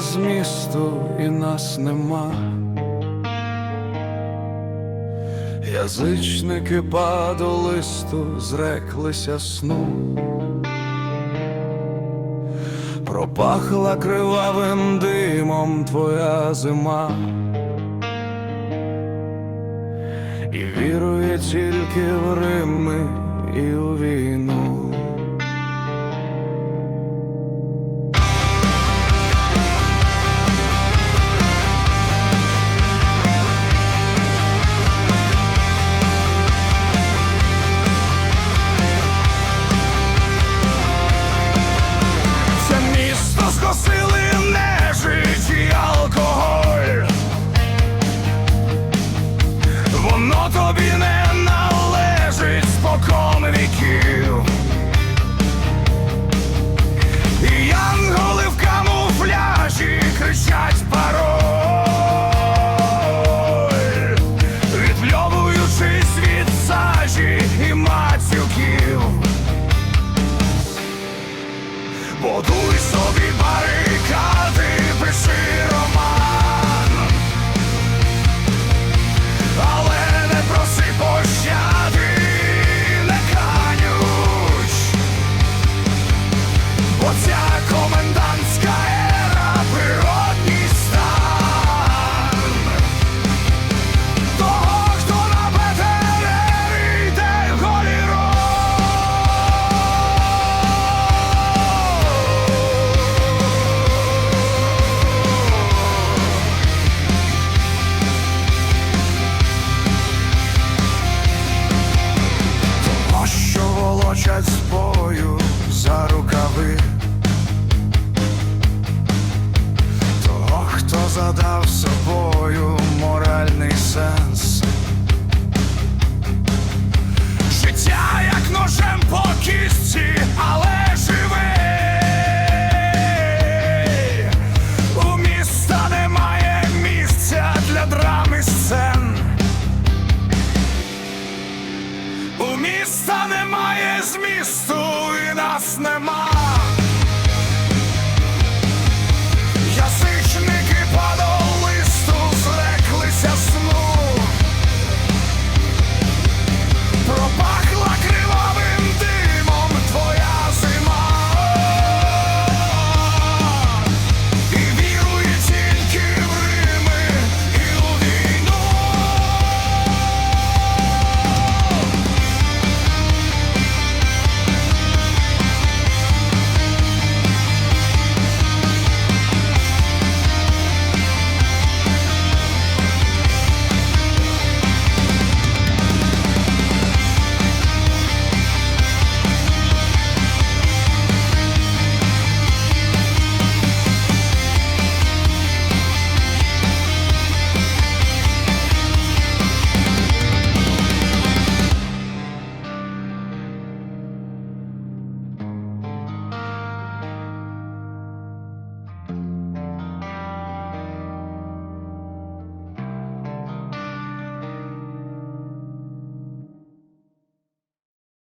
змісту і нас нема. Язичники падолисту зреклися сну, пропахла кривавим димом твоя зима, і вірує тільки в Рими і у війну. Тобі не належить спокон віків. І янголи в камуфляжі кричать пароль, відпльовуючись від сажі і матюків. Будуй собі барикади, пиши подав собою моральний сенс. Життя як ножем по кістці, але живий У міста немає місця для драми сцен. У міста немає змісту і нас нема.